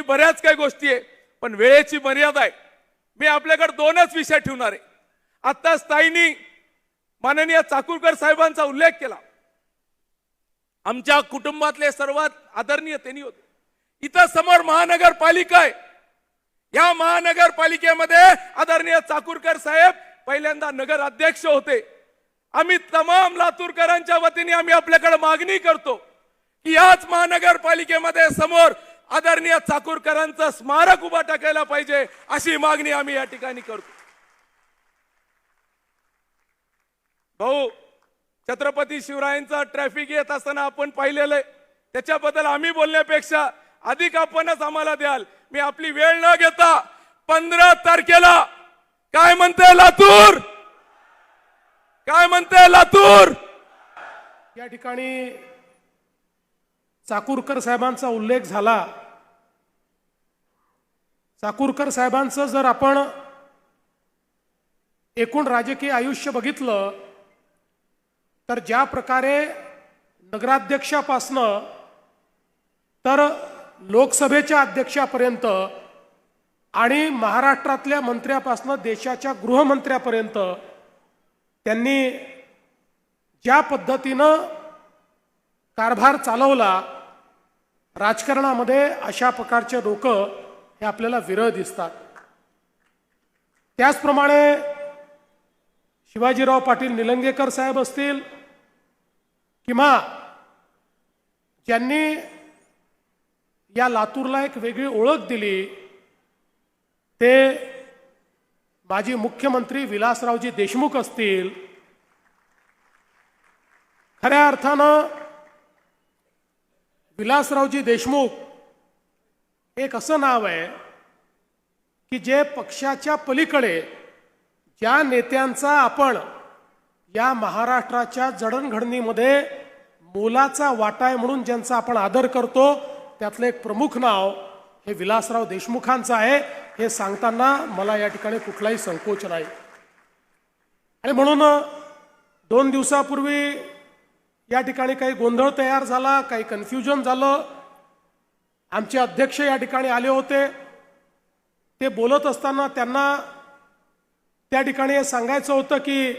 बऱ्याच काही गोष्टी आहे पण वेळेची मर्यादा आहे. मी आपल्याकडे दोनच विषय ठेवणार आहे. आता ताईंनी माननीय चाकूरकर साहेबांचा उल्लेख केला. आमच्या कुटुंबातले सर्वात आदरणीय त्यांनी होते. इथं समोर महानगरपालिका आहे. या महानगरपालिकेमध्ये आदरणीय चाकूरकर साहेब पहिल्यांदा नगर अध्यक्ष होते. आम्ही तमाम लातूरकरांच्या वतीने आम्ही आपल्याकडे मागणी करतो की याच महानगरपालिकेमध्ये समोर आदरणीय चाकूरकरांचं स्मारक उभा टाकायला पाहिजे अशी मागणी आम्ही या ठिकाणी करतो. भाऊ छत्रपती शिवरायांचा ट्रॅफिक येत असताना आपण पाहिलेलं आहे. त्याच्याबद्दल आम्ही बोलण्यापेक्षा अधिक आपणच आम्हाला द्याल. मी आपली वेळ न घेता पंधरा तारखेला काय म्हणते लातूर? काय म्हणते लातूर? या ठिकाणी चाकूरकर साहेबांचा उल्लेख झाला. चाकूरकर साहेबांचं जर आपण एकूण राजकीय आयुष्य बघितलं तर ज्या प्रकारे नगराध्यक्षापासनं तर लोकसभेच्या अध्यक्षापर्यंत आणि महाराष्ट्रातल्या मंत्र्यापासनं देशाच्या गृहमंत्र्यापर्यंत त्यांनी ज्या पद्धतीनं कारभार चालवला राजकारणामध्ये अशा प्रकारचे लोक हे आपल्याला विरळ दिसतात. त्याचप्रमाणे शिवाजीराव पाटील निलंगेकर साहेब असतील किंवा ज्यांनी या लातूरला एक वेगळी ओळख दिली ते माजी मुख्यमंत्री विलासरावजी देशमुख असतील. खऱ्या अर्थानं विलासरावजी देशमुख एक असं नाव आहे की जे पक्षाच्या पलीकडे ज्या नेत्यांचा आपण या महाराष्ट्राच्या जडणघडणीमध्ये मोलाचा वाटा आहे म्हणून ज्यांचा आपण आदर करतो त्यातलं एक प्रमुख नाव हे विलासराव देशमुखांचं आहे. हे सांगताना मला या ठिकाणी कुठलाही संकोच नाही. आणि म्हणून दोन दिवसापूर्वी या ठिकाणी काही गोंधळ तयार झाला काही कन्फ्युजन झालं. आमचे अध्यक्ष या ठिकाणी आले होते. ते बोलत असताना त्यांना त्या ठिकाणी हे सांगायचं होतं की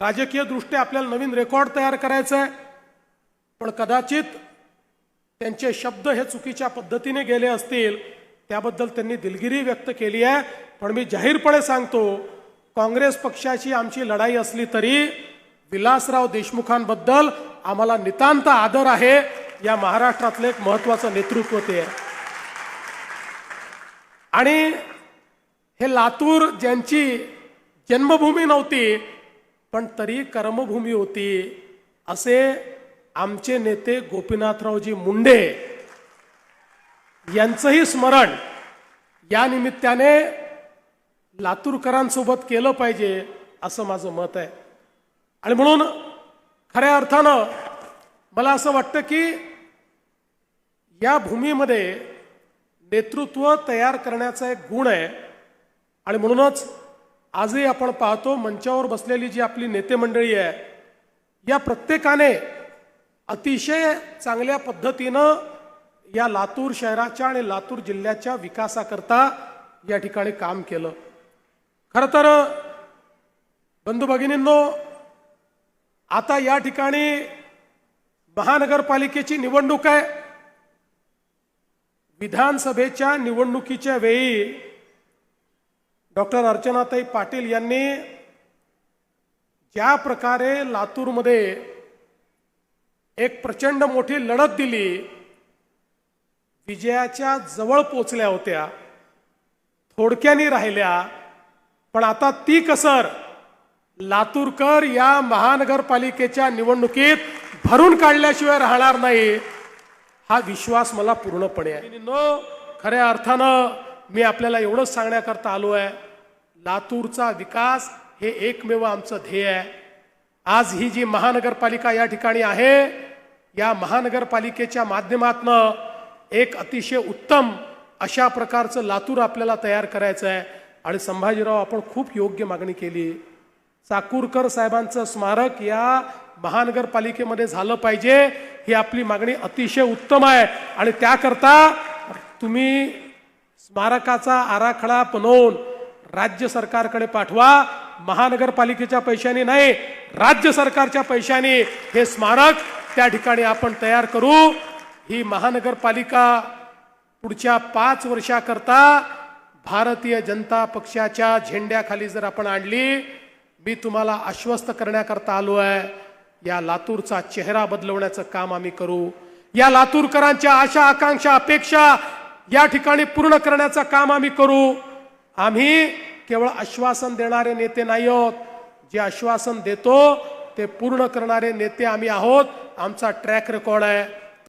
राजकीय दृष्ट्या आपल्याला नवीन रेकॉर्ड तयार करायचं आहे. पण कदाचित त्यांचे शब्द हे चुकीच्या पद्धतीने गेले असतील. त्याबद्दल त्यांनी दिलगिरी व्यक्त केली आहे. पण मी जाहीरपणे सांगतो काँग्रेस पक्षाची आमची लढाई असली तरी विलासराव देशमुखांबद्दल आम्हाला नितांत आदर आहे. या महाराष्ट्रातलं एक महत्वाचं नेतृत्व ते आहे. आणि हे लातूर ज्यांची जन्मभूमी नव्हती पण तरी कर्मभूमी होती असे आमचे नेते गोपीनाथरावजी मुंडे यांचंही स्मरण या निमित्ताने लातूरकरांसोबत केलं पाहिजे असं माझं मत आहे. आणि म्हणून खऱ्या अर्थानं मला असं वाटतं की या भूमीमध्ये नेतृत्व तयार करण्याचा एक गुण आहे. आणि म्हणूनच आजही आपण पाहतो मंचावर बसलेली जी आपली नेते मंडळी आहे या प्रत्येकाने अतिशय चांगल्या पद्धतीनं या लातूर शहराच्या आणि लातूर जिल्ह्याच्या विकासाकरता या ठिकाणी काम केलं. खरं तर बंधू भगिनींनो आता या ठिकाणी महानगरपालिकेची निवडणूक आहे. विधानसभेच्या निवडणुकीच्या वेळी डॉक्टर अर्चनाताई पाटील यांनी ज्या प्रकारे लातूरमध्ये एक प्रचंड मोठी लढत दिली विजयाच्या जवळ पोचल्या होत्या थोडक्यानी राहिल्या पण आता ती कसर लातूरकर या महानगरपालिकेच्या निवडणुकीत भरून काढल्याशिवाय राहणार नाही. हा विश्वास मला पूर्णपणे आहे. नो खऱ्या अर्थानं मी आपल्याला एवढंच सांगण्याकरता आलो आहे लातूरचा विकास हे एकमेव आमचं ध्येय आहे. आज ही जी महानगरपालिका या ठिकाणी आहे या महानगरपालिकेच्या माध्यमातनं एक अतिशय उत्तम अशा प्रकारचं लातूर आपल्याला तयार करायचं आहे. आणि संभाजीराव आपण खूप योग्य मागणी केली. चाकूरकर साहेबांचं स्मारक या महानगरपालिकेमध्ये झालं पाहिजे ही आपली मागणी अतिशय उत्तम आहे. आणि त्याकरता तुम्ही स्मारकाचा आराखडा बनवून राज्य सरकारकडे पाठवा. महानगरपालिकेच्या पैशाने नाही राज्य सरकारच्या पैशाने हे स्मारक त्या ठिकाणी आपण तयार करू. ही महानगरपालिका पुढच्या पाच वर्षाकरता भारतीय जनता पक्षाच्या झेंड्याखाली जर आपण आणली मी तुम्हाला आश्वस्त करण्याकरता आलो आहे. या लातूरचा चेहरा बदलवण्याचं काम आम्ही करू. या लातूरकरांच्या आशा आकांक्षा अपेक्षा या ठिकाणी पूर्ण करण्याचं काम आम्ही करू. आम्ही केवळ आश्वासन देणारे नेते नाही आहोत. जे आश्वासन देतो ते पूर्ण करणारे नेते आम्ही आहोत. आमचा ट्रॅक रेकॉर्ड आहे.